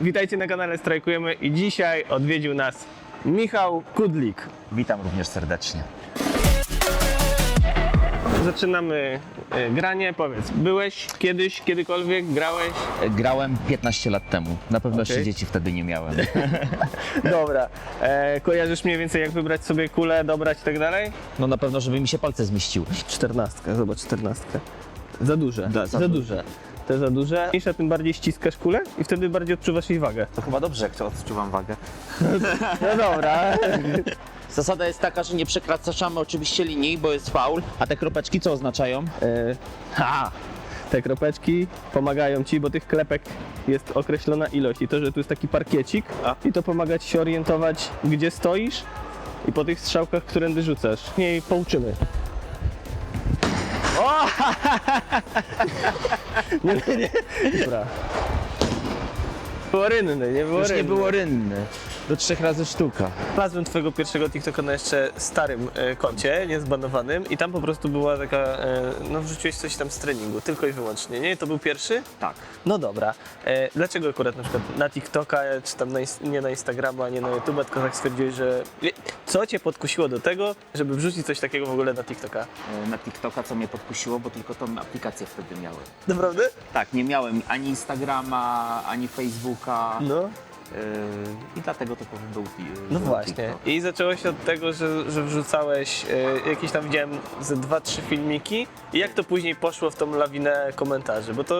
Witajcie na kanale Strajkujemy i dzisiaj odwiedził nas Michał Kudlik. Witam również serdecznie. Zaczynamy e, granie. Powiedz, byłeś kiedyś, kiedykolwiek, grałeś? Grałem 15 lat temu. Na pewno jeszcze Okej. dzieci wtedy nie miałem. Dobra. E, kojarzysz mniej więcej jak wybrać sobie kulę, dobrać i tak dalej? No na pewno, żeby mi się palce zmieściły. Czternastka, zobacz, czternastka. Za duże, za duże. Te za duże. Mniejsza, tym bardziej ściskasz kulę i wtedy bardziej odczuwasz jej wagę. To chyba dobrze, jak to odczuwam wagę. No dobra. Zasada jest taka, że nie przekraczamy oczywiście linii, bo jest faul. A te kropeczki co oznaczają? E, ha! Te kropeczki pomagają ci, bo tych klepek jest określona ilość i to, że tu jest taki parkiecik i to pomaga ci się orientować, gdzie stoisz i po tych strzałkach, którędy rzucasz. Nie pouczymy. O! nie, nie, nie. Dobra. Było rynny, nie było Już nie było rynny. Do trzech razy sztuka. Znalazłem twojego pierwszego TikToka na jeszcze starym e, koncie, niezbanowanym i tam po prostu była taka, e, no wrzuciłeś coś tam z treningu, tylko i wyłącznie, nie? To był pierwszy? Tak. No dobra. E, dlaczego akurat na przykład na TikToka, czy tam na, ins- nie na Instagrama, nie na YouTube, tylko tak stwierdziłeś, że... Co cię podkusiło do tego, żeby wrzucić coś takiego w ogóle na TikToka? E, Na TikToka co mnie podkusiło, bo tylko tą aplikację wtedy miałem. Naprawdę? Tak, nie miałem ani Instagrama, ani Facebooka. No. Yy, I dlatego to powinien był yy, No był właśnie. TikTok. I zaczęło się od tego, że, że wrzucałeś e, jakieś tam widziałem ze dwa, trzy filmiki i jak to później poszło w tą lawinę komentarzy, bo to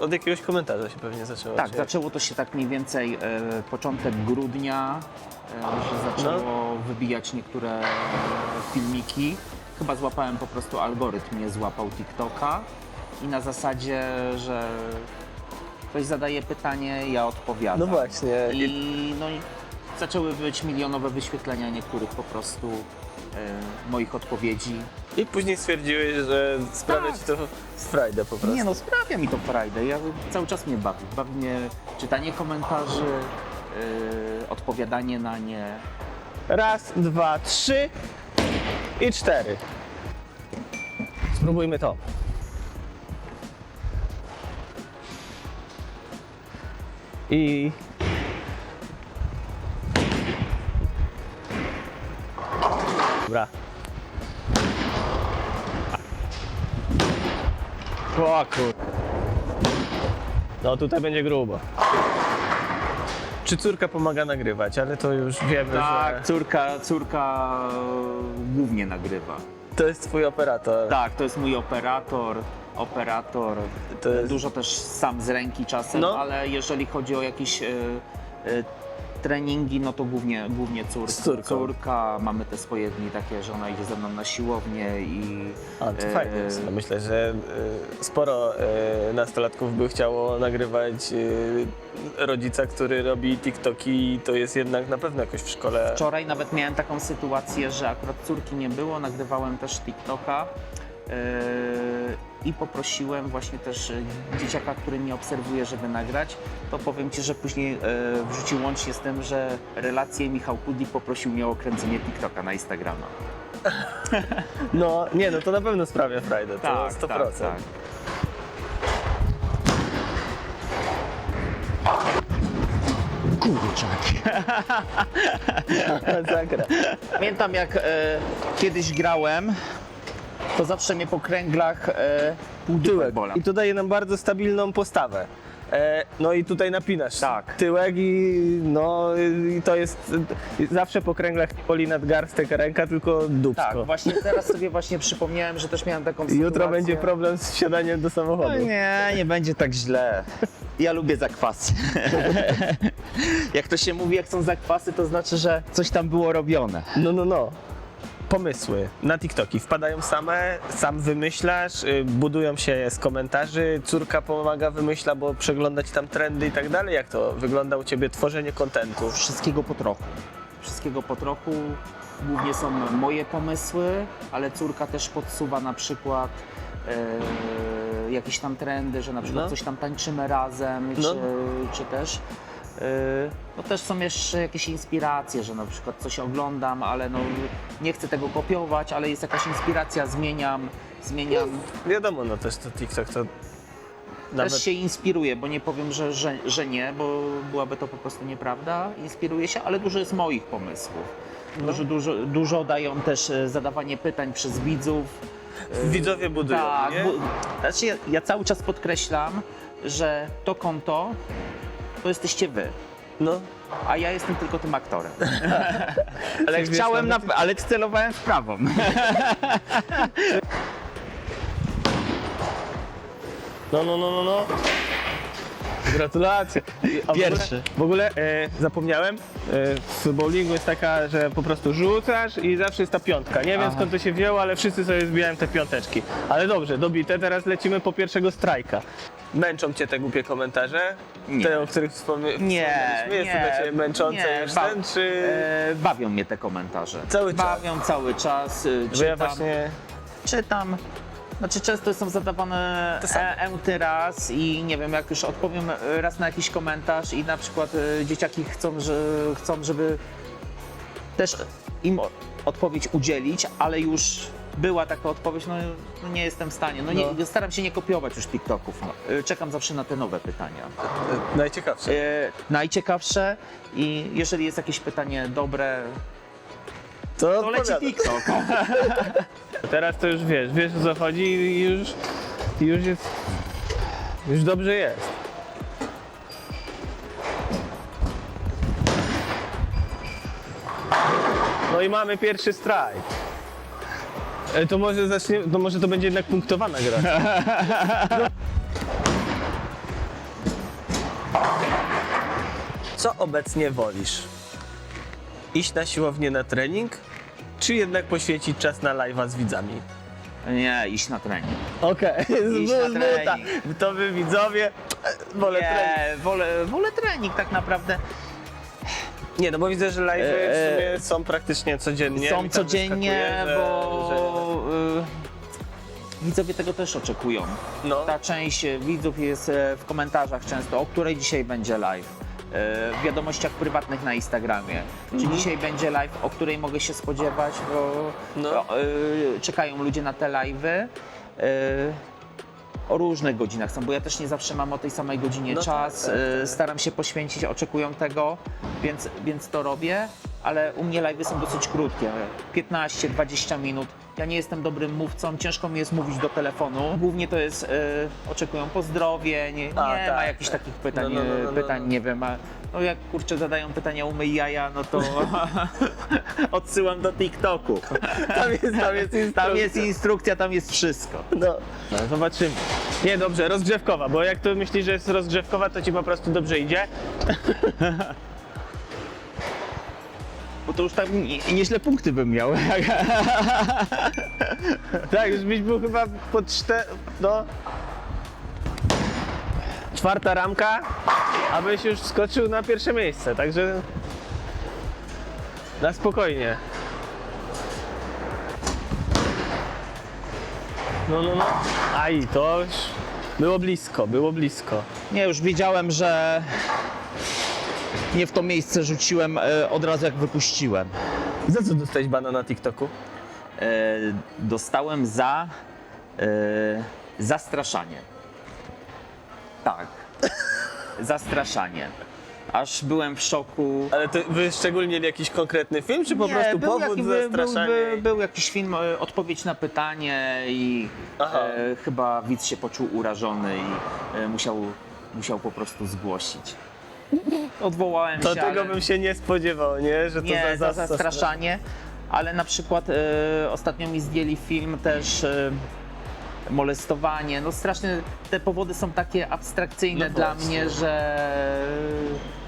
od jakiegoś komentarza się pewnie zaczęło. Tak, czy- zaczęło to się tak mniej więcej e, początek grudnia, e, że zaczęło No. wybijać niektóre e, filmiki. Chyba złapałem po prostu algorytm, nie złapał TikToka i na zasadzie, że ktoś zadaje pytanie, ja odpowiadam. No właśnie. I, no, i zaczęły być milionowe wyświetlenia niektórych po prostu e, moich odpowiedzi. I później stwierdziłeś, że sprawia Tak. ci to w frajdę po prostu. Nie no, sprawia mi to frajdę. Ja cały czas mnie bawi. Bawi mnie czytanie komentarzy, yy, odpowiadanie na nie. Raz, dwa, trzy i cztery. Spróbujmy to. I. Dobra. O kur... No tutaj będzie grubo. Czy córka pomaga nagrywać, ale to już wiemy, że Tak, córka, córka głównie nagrywa. To jest twój operator. Tak, to jest mój operator. Operator. To jest- Dużo też sam z ręki czasem, No. ale jeżeli chodzi o jakieś e, e, treningi, no to głównie, głównie córka. Z córką. Córka, mamy te swoje dni takie, że ona idzie ze mną na siłownię i A, to e, fajnie jest. No myślę, że y, sporo y, nastolatków by chciało nagrywać y, rodzica, który robi TikToki i to jest jednak na pewno jakoś w szkole. Wczoraj nawet miałem taką sytuację, że akurat córki nie było, nagrywałem też TikToka i poprosiłem właśnie też yy, dzieciaka, który mnie obserwuje, żeby nagrać. To powiem Ci, że później yy, wrzucił łącznie z tym, że relację Michał Kudlik poprosił mnie o kręcenie TikToka na Instagrama. No nie, no to na pewno sprawia frajdę, to 100%. tak, tak. Kurczaki. Zakra. Pamiętam jak e, kiedyś grałem, to zawsze mnie po kręglach e, tyłek bola. I to daje nam bardzo stabilną postawę. E, no i tutaj napinasz Tak. tyłek i no i to jest zawsze po kręglach boli nadgarstek ręka, tylko dupsko. Tak, właśnie teraz sobie właśnie przypomniałem, że też miałem taką sytuację. Jutro będzie problem z wsiadaniem do samochodu. No nie, nie będzie tak źle. Ja lubię zakwasy. jak to się mówi, jak są zakwasy, to znaczy, że coś tam było robione. No, no, no. Pomysły na TikToki wpadają same, sam wymyślasz, y, budują się z komentarzy, córka pomaga, wymyśla, bo przeglądać tam trendy i tak dalej. Jak to wygląda u Ciebie tworzenie kontentu? Wszystkiego po trochu. Wszystkiego po trochu. Głównie są moje pomysły, ale córka też podsuwa na przykład e, jakieś tam trendy, że na przykład No. coś tam tańczymy razem, No. czy, czy też. E, No też są jeszcze jakieś inspiracje, że na przykład coś oglądam, ale no nie chcę tego kopiować, ale jest jakaś inspiracja, zmieniam, zmieniam. Wiadomo, no też to TikTok to Nawet Też się inspiruję, bo nie powiem, że, że, że nie, bo byłaby to po prostu nieprawda. Inspiruję się, ale dużo jest moich pomysłów. No. Dużo, dużo, dużo dają też e, zadawanie pytań przez widzów. widzowie budują, Tak, nie? bu- znaczy ja, ja cały czas podkreślam, że to konto to jesteście wy, No, a ja jestem tylko tym aktorem. ale chciałem, na, ale celowałem w prawą. No, no, no, no, no. Gratulacje. A w Pierwszy. ogóle, w ogóle e, zapomniałem, e, w bowlingu jest taka, że po prostu rzucasz i zawsze jest ta piątka. Nie wiem Aha. skąd to się wzięło, ale wszyscy sobie zbijają te piąteczki. Ale dobrze, dobite, teraz lecimy po pierwszego strajka. Męczą cię te głupie komentarze? Nie. Te, o których wspomnie, Nie, wspomnieliśmy? Jest to nie, dla ciebie męczące nie, już ba- ten, czy... E, bawią mnie te komentarze. Cały czas. Bawią cały czas. e, Bo ja Czytam, właśnie... czytam. Znaczy często są zadawane To samo. e, enty raz i nie wiem, jak już odpowiem e, raz na jakiś komentarz i na przykład e, dzieciaki chcą, że, chcą, żeby też im o- odpowiedź udzielić, ale już była taka odpowiedź, no, no nie jestem w stanie. No, nie, No. Staram się nie kopiować już TikToków. E, Czekam zawsze na te nowe pytania. e, Najciekawsze. E, najciekawsze i jeżeli jest jakieś pytanie dobre, To, to leci. TikTok. Teraz to już wiesz, wiesz o co chodzi i już, już jest, już dobrze jest. No i mamy pierwszy strajk. E, To może zacznie, to może to będzie jednak punktowana gra. Co obecnie wolisz? Iść na siłownię na trening, czy jednak poświęcić czas na live'a z widzami? Nie, iść na trening. Okej, Iść z na buta. trening. To wy widzowie, wolę trening. nie, wolę, wolę trening tak naprawdę. Nie, no bo widzę, że live w E, sumie są praktycznie codziennie. Są Mi tam codziennie, wyskakuje, że- bo widzowie tego też oczekują. No, Ta część e, widzów jest e, w komentarzach często, o której dzisiaj będzie live. E, W wiadomościach prywatnych na Instagramie. Czy Mhm. dzisiaj będzie live, o której mogę się spodziewać, bo No. czekają ludzie na te live'y. O różnych godzinach są, bo ja też nie zawsze mam o tej samej godzinie No tak, czas. tak, e, Staram się poświęcić, oczekują tego, więc, więc to robię, ale u mnie live'y są dosyć krótkie, 15-20 minut. Ja nie jestem dobrym mówcą, ciężko mi jest mówić do telefonu. Głównie to jest, e, oczekują pozdrowień, nie, A, nie tak, ma jakichś tak. takich pytań, No, no, no, no, e, pytań no. nie wiem, a no jak kurczę zadają pytania umyj jaja, no to odsyłam do TikToku. tam jest, tam jest instrukcja. Tam jest instrukcja, tam jest wszystko. No. no, zobaczymy. Nie, dobrze, rozgrzewkowa, bo jak to myślisz, że jest rozgrzewkowa, to ci po prostu dobrze idzie. Bo to już tam nie, nieźle punkty bym miał. Tak, już byś był chyba pod cztery, no. Czwarta ramka, abyś już skoczył na pierwsze miejsce, także na spokojnie. No, no, no. Aj, to już było blisko, było blisko. Nie, już wiedziałem, że nie w to miejsce rzuciłem e, od razu jak wypuściłem. Za co dostałeś bana na TikToku? E, dostałem za e, zastraszanie. Tak. Zastraszanie. Aż byłem w szoku. Ale to wyszczególnili jakiś konkretny film, czy po Nie, prostu był powód jaki- był, zastraszania? był, był jakiś film, e, odpowiedź na pytanie i Aha. e, chyba widz się poczuł urażony i e, musiał, musiał po prostu zgłosić. Odwołałem To się, tego ale... bym się nie spodziewał, nie? Że to nie za, za zastraszanie, ale na przykład e, ostatnio mi zdjęli film też e, molestowanie. No strasznie te powody są takie abstrakcyjne No dla mnie, że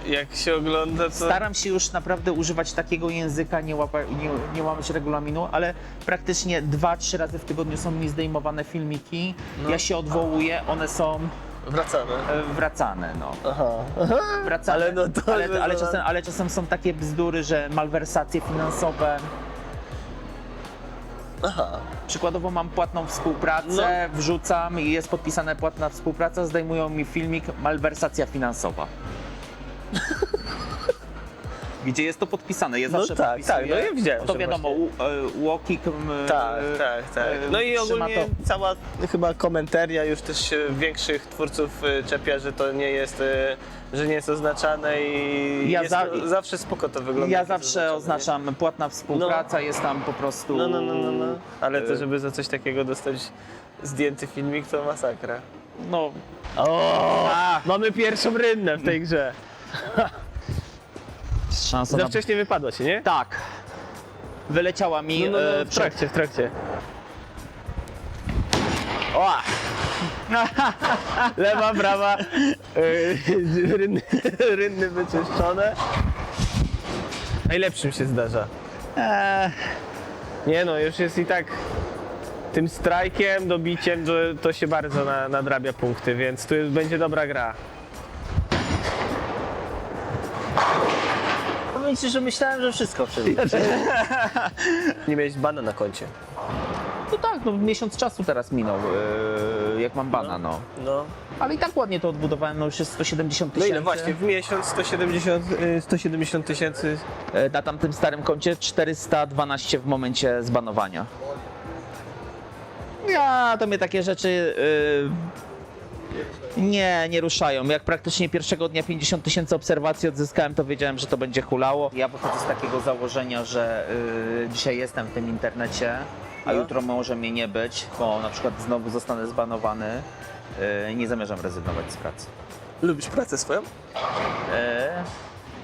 Jak się ogląda, to... staram się już naprawdę używać takiego języka, nie, łapa, nie, nie łamać regulaminu, ale praktycznie dwa, trzy razy w tygodniu są mi zdejmowane filmiki. No. Ja się odwołuję, one są Wracamy. e, wracane. No. Aha. Wracane, Ale no to, ale, ale, czasem, ale czasem są takie bzdury, że malwersacje finansowe. Aha. Przykładowo mam płatną współpracę, wrzucam i jest podpisane płatna współpraca, zdejmują mi filmik malwersacja finansowa. gdzie jest to podpisane. Ja No zawsze tak, podpisuję. tak, no ja widziałem, To wiadomo, e, walking... m, Tak, e, tak, tak. e, No i ogólnie to. cała chyba komentaria już też się większych twórców czepia, że to nie jest, że nie jest oznaczane i Ja jest za- zawsze spoko to wygląda. Ja zawsze oznaczam płatna współpraca, jest tam po prostu... No, no, no, no, no. Ale to, żeby za coś takiego dostać zdjęty filmik, to masakra. No, O, mamy pierwszą rynnę w tej grze. szansa Za na... wcześnie wypadło się, nie? Tak. Wyleciała mi No, no, e, no, w przed... trakcie, w trakcie. O! Lewa, prawa, yy, rynny, rynny wyczyszczone. Najlepszym się zdarza. Eee, Nie no, już jest i tak tym strajkiem, dobiciem, to, to się bardzo na, nadrabia punkty, więc tu jest, będzie dobra gra. Powiem ci, że myślałem, że wszystko przejdzie. Nie miałeś bana na koncie. No tak, no miesiąc czasu teraz minął, e, jak mam bana, no. No. Ale i tak ładnie to odbudowałem, no już jest 170 No tysięcy. ile właśnie, w miesiąc 170 y, 170 tysięcy. E, Na tamtym starym koncie 412 w momencie zbanowania. Ja, to mnie takie rzeczy e, nie, nie ruszają. Jak praktycznie pierwszego dnia 50 tysięcy obserwacji odzyskałem, to wiedziałem, że to będzie hulało. Ja wychodzę z takiego założenia, że e, dzisiaj jestem w tym internecie, a No. jutro może mnie nie być, bo na przykład znowu zostanę zbanowany. E, Nie zamierzam rezygnować z pracy. Lubisz pracę swoją? E,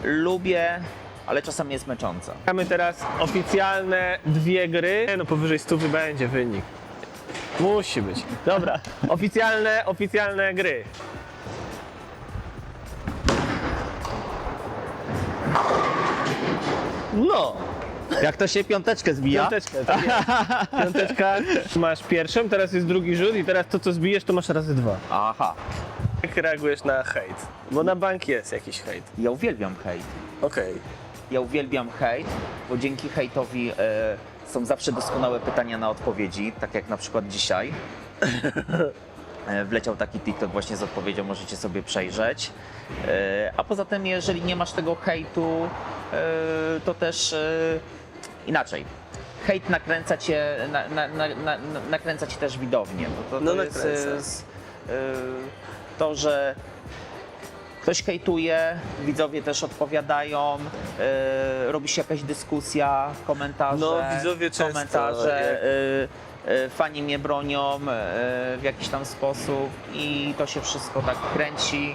lubię, ale czasami jest męcząca. Mamy teraz oficjalne dwie gry. No powyżej 100 będzie wynik. Musi być. Dobra, oficjalne, oficjalne gry. No, Jak to się piąteczkę zbija? piąteczkę. Tak jest. Piąteczka. Masz pierwszą, teraz jest drugi rzut i teraz to co zbijesz to masz razy dwa. Aha, Jak reagujesz na hejt? Bo na bank jest jakiś hejt. ja uwielbiam hejt. Okej. Ja uwielbiam hejt, bo dzięki hejtowi e, są zawsze doskonałe pytania na odpowiedzi, tak jak na przykład dzisiaj. E, Wleciał taki TikTok właśnie z odpowiedzią, możecie sobie przejrzeć. E, A poza tym, jeżeli nie masz tego hejtu, e, to też inaczej. Hejt nakręca cię, na, na, na, na, nakręca ci też widownię. Bo to, No, to jest nakręca. to, że Ktoś hejtuje, widzowie też odpowiadadają, e, robi się jakaś dyskusja, komentarze. No, widzowie często, Komentarze, jak- e, fani mnie bronią e, w jakiś tam sposób i to się wszystko tak kręci.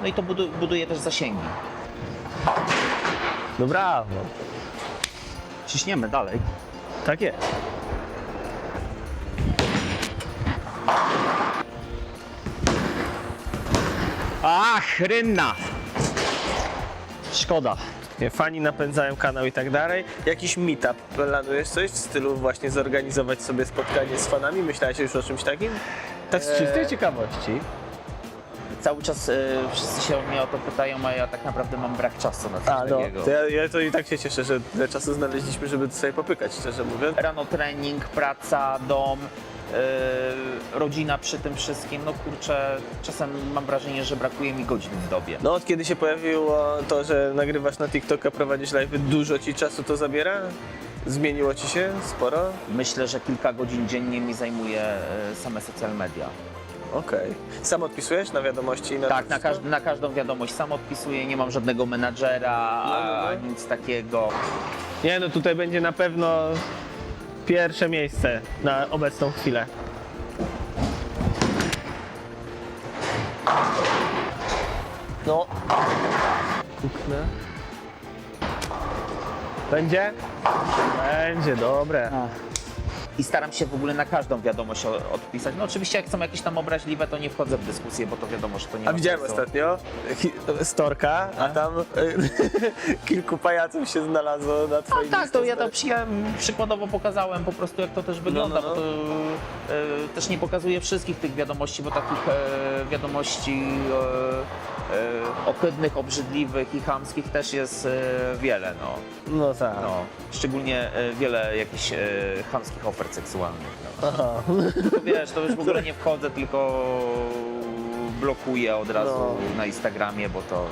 No i to budu, buduje też zasięgi. No brawo. Ciśniemy dalej. Tak jest. Ach, rynna! Szkoda. Nie, Fani napędzają kanał i tak dalej. Jakiś meetup planujesz coś w stylu właśnie zorganizować sobie spotkanie z fanami? Myślałeś już o czymś takim? Tak z Eee. czystej ciekawości. Cały czas e, wszyscy się mnie o to pytają, a ja tak naprawdę mam brak czasu na coś A, no, takiego. to ja, ja to i tak się cieszę, że tyle czasu znaleźliśmy, żeby sobie popykać, szczerze mówiąc. Rano trening, praca, dom, rodzina przy tym wszystkim. No kurczę, czasem mam wrażenie, że brakuje mi godzin w dobie. No od kiedy się pojawiło to, że nagrywasz na TikToka, prowadzisz live, dużo ci czasu to zabiera? Zmieniło ci się sporo? Myślę, że kilka godzin dziennie mi zajmuje yy, same social media. Okej. Sam odpisujesz na wiadomości? Na Tak, na, na każdą wiadomość sam odpisuję, nie mam żadnego menadżera, No, no, no. nic takiego. Nie no, tutaj będzie na pewno pierwsze miejsce na obecną chwilę. No. Puknę. Będzie? Będzie, dobre. I staram się w ogóle na każdą wiadomość o- odpisać. No oczywiście jak są jakieś tam obraźliwe, to nie wchodzę w dyskusję, bo to wiadomo, że to nie A ma widziałem sensu. ostatnio hi- storka, a tam kilku pajaców się znalazło na twoim Tak, to ja to Insta przy, przykładowo pokazałem po prostu jak to też wygląda, no, no. bo to e, też nie pokazuję wszystkich tych wiadomości, bo takich e, wiadomości e, ohydnych, obrzydliwych i chamskich też jest e, wiele, no. No tak. no. Szczególnie e, wiele jakichś e, chamskich ofert seksualnych. No. Aha. To wiesz, to już w ogóle nie wchodzę, tylko blokuję od razu No. na Instagramie, bo to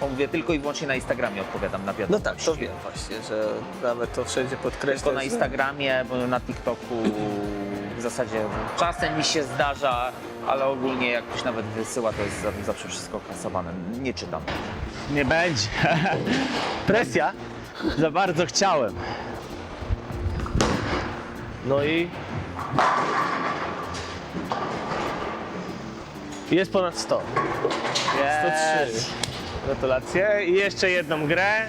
Bo mówię, tylko i wyłącznie na Instagramie odpowiadam na No wiadomości. tak, to wiem właśnie, że nawet to wszędzie podkreślasz. Tylko na Instagramie, bo na TikToku w zasadzie czasem mi się zdarza, ale ogólnie jak ktoś nawet wysyła, to jest za- zawsze wszystko kasowane. Nie czytam. Nie będzie. Presja? Za bardzo chciałem. No i... Jest ponad 100. 103. Gratulacje. I jeszcze jedną grę.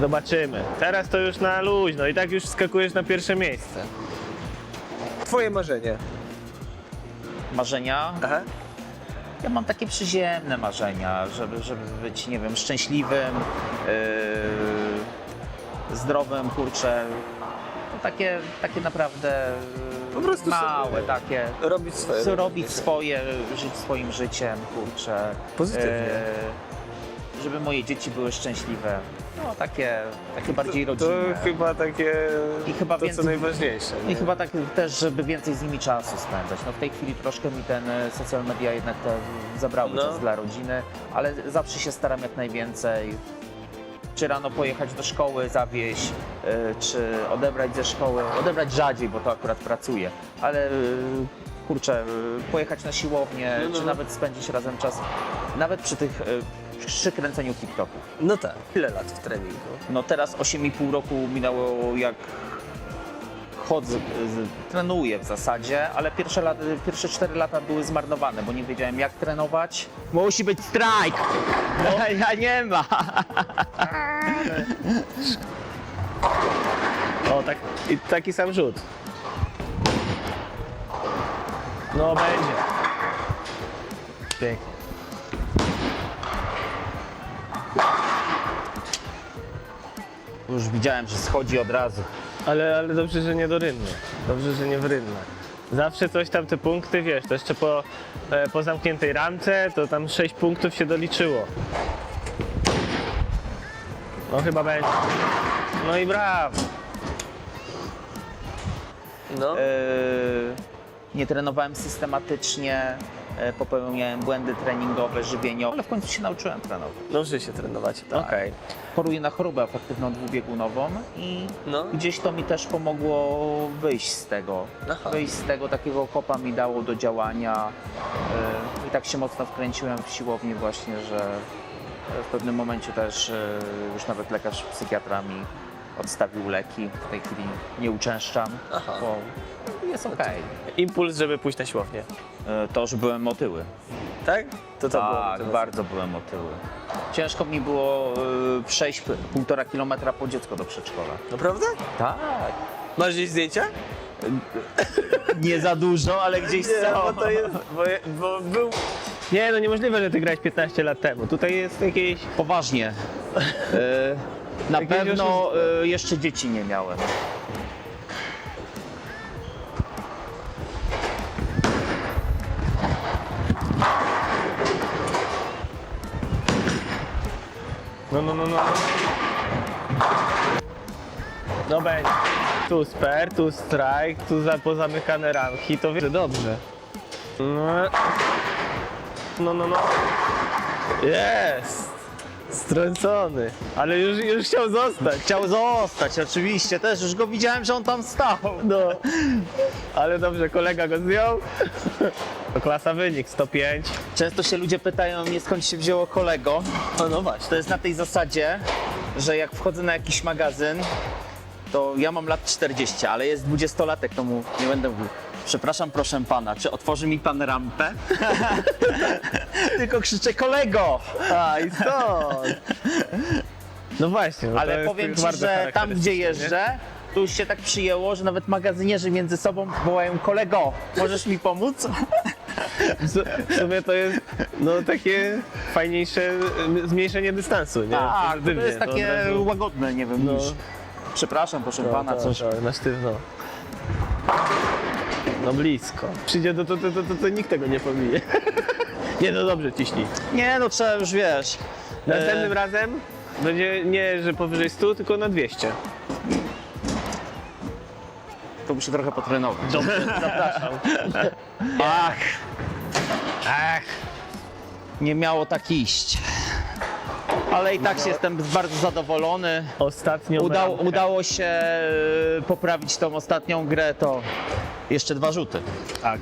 Zobaczymy. Teraz to już na luźno i tak już skakujesz na pierwsze miejsce. Twoje marzenie. Marzenia? Aha. Ja mam takie przyziemne marzenia, żeby, żeby być, nie wiem, szczęśliwym, yy, zdrowym, kurczę. To takie, takie naprawdę yy, Po prostu małe, sobie takie. Robić swoje. Robić swoje, żyć swoim życiem, kurczę. Pozytywnie. Yy, żeby moje dzieci były szczęśliwe. No takie, takie bardziej To rodzinne. chyba takie. I chyba to, więcej- co najważniejsze. I nie? chyba tak też, żeby więcej z nimi czasu spędzać. No w tej chwili troszkę mi ten e, social media jednak te zabrały No. czas dla rodziny, ale zawsze się staram jak najwięcej. Czy rano pojechać do szkoły, zawieźć, e, czy odebrać ze szkoły. Odebrać rzadziej, bo to akurat pracuję, ale e, kurczę, e, pojechać na siłownię, No, no, czy no. nawet spędzić razem czas, nawet przy tych, e, przy kręceniu TikToków. No tak. Ile lat w treningu? No teraz 8,5 roku minęło jak chodzę, trenuję w zasadzie, ale pierwsze, lat, pierwsze 4 lata były zmarnowane, bo nie wiedziałem jak trenować. Musi być strajk. No. Ja nie ma. O, tak, i taki sam rzut. No będzie. Pięknie. Już widziałem, że schodzi od razu. Ale, ale dobrze, że nie do rynny. Dobrze, że nie w rynnę. Zawsze coś tam te punkty, wiesz, to jeszcze po, e, po zamkniętej ramce, to tam 6 punktów się doliczyło. No chyba będzie. No i brawo. No. Eee, nie trenowałem systematycznie, popełniałem błędy treningowe, żywieniowe, ale w końcu się nauczyłem trenować. Dobrze się trenować. Tak. Okej. Choruję na chorobę afektywną dwubiegunową i No. gdzieś to mi też pomogło wyjść z tego. Aha. Wyjść z tego takiego kopa mi dało do działania yy, i tak się mocno wkręciłem w siłownię właśnie, że w pewnym momencie też yy, już nawet lekarz psychiatra mi odstawił leki. W tej chwili nie uczęszczam, Aha. bo jest okej. Impuls, żeby pójść na siłownię. Yy, To już byłem otyły. Tak? To co tak, było? bardzo byłem otyły. Ciężko mi było yy, przejść p- półtora kilometra po dziecko do przedszkola. Naprawdę? Tak. Masz gdzieś zdjęcia? Nie za dużo, ale gdzieś Nie, są. bo to jest, bo, bo był... Nie, no niemożliwe, że ty grałeś 15 lat temu. Tutaj jest jakieś... Poważnie. E, Na Jakieś pewno e, jeszcze dzieci nie miałem. No, no, no, no. No będzie. Tu sper, tu strike, tu za, pozamykane ramki, to wie, dobrze. No, no, no. no. Jest! Strącony. Ale już, już chciał zostać. Chciał zostać, oczywiście, też już go widziałem, że on tam stał. No. Ale dobrze, kolega go zdjął. To klasa wynik, 105. Często się ludzie pytają mnie, skąd się wzięło kolego. O, no właśnie. To jest na tej zasadzie, że jak wchodzę na jakiś magazyn, to ja mam lat 40, ale jest 20-latek, to mu nie będę mówił. Przepraszam, proszę pana, czy otworzy mi pan rampę? Tylko krzyczę kolego! A, i stąd. No właśnie. No to Ale jest powiem ci, bardzo że tam charakterystyczne, gdzie nie? jeżdżę, tu już się tak przyjęło, że nawet magazynierzy między sobą wołają kolego, możesz mi pomóc? W sumie to jest no takie fajniejsze y, zmniejszenie dystansu, nie? Tak, to Pozytywnie, jest od takie razu- łagodne, nie wiem, No. niż przepraszam, proszę No, pana, to- coś. to Na sztywno. No blisko. Przyjdzie do to, to, to, to, to nikt tego nie pomije. nie, no dobrze, ciśnij. Nie, no trzeba już, wiesz, Następnym e, razem będzie nie, że powyżej 100, tylko na 200. to muszę trochę potrenować. Dobrze, zapraszam. Ach, ach, nie miało tak iść. Ale i tak jestem bardzo zadowolony. Ostatnio Udało, bramkę. udało się e, poprawić tą ostatnią grę, to jeszcze dwa rzuty. Tak.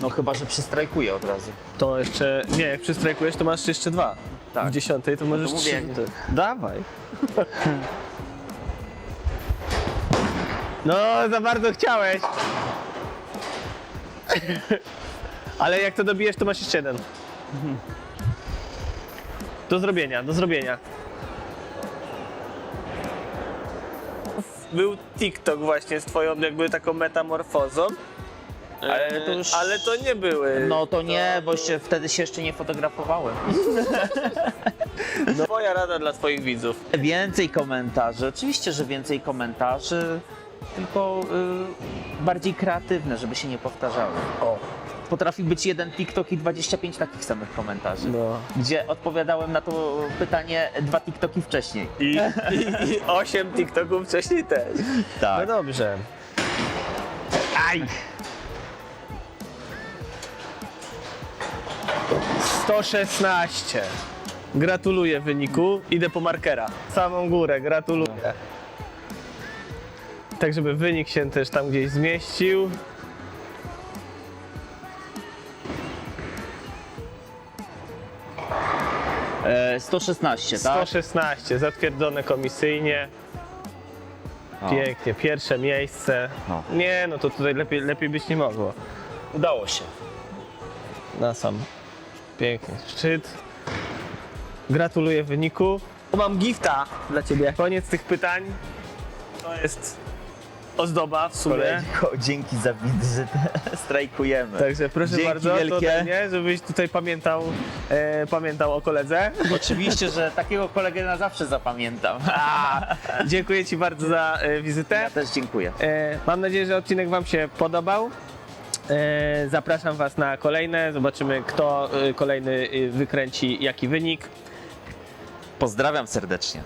No chyba, że przystrajkuję od razu. To jeszcze, nie, jak przystrajkujesz, to masz jeszcze dwa. Tak. W dziesiątej to możesz to trzy mówię. rzuty. Dawaj. No, za bardzo chciałeś. Ale jak to dobijesz, to masz jeszcze jeden. Do zrobienia, do zrobienia. Był TikTok właśnie z twoją jakby taką metamorfozą. Ale to już- Ale to nie były. No to nie, bo się, wtedy się jeszcze nie fotografowałem. No, Twoja rada dla twoich widzów. Więcej komentarzy, oczywiście, że więcej komentarzy, tylko y, bardziej kreatywne, żeby się nie powtarzały. O. Potrafi być jeden TikTok i 25 takich samych komentarzy. No. Gdzie odpowiadałem na to pytanie dwa TikToki wcześniej. I, i, i 8 TikToków wcześniej też. Tak. No dobrze. Aj! 116. Gratuluję wyniku. Idę po markera. Samą górę, gratuluję. Tak, żeby wynik się też tam gdzieś zmieścił. 116, tak? 116, zatwierdzone komisyjnie. O. Pięknie, pierwsze miejsce. O. Nie, no to tutaj lepiej, lepiej być nie mogło. Udało się. Na sam. Pięknie. Szczyt. Gratuluję wyniku. Mam gifta dla ciebie. Koniec tych pytań. To jest ozdoba w sumie. Kolejko, dzięki za wizytę. Strajkujemy. Także proszę Dzięki bardzo, to wielkie. ode mnie, żebyś tutaj pamiętał, e, pamiętał o koledze. Oczywiście, że takiego kolegę na zawsze zapamiętam. A, dziękuję Ci bardzo za e, wizytę. Ja też dziękuję. E, mam nadzieję, że odcinek Wam się podobał. E, zapraszam Was na kolejne. Zobaczymy, kto e, kolejny e, wykręci jaki wynik. Pozdrawiam serdecznie.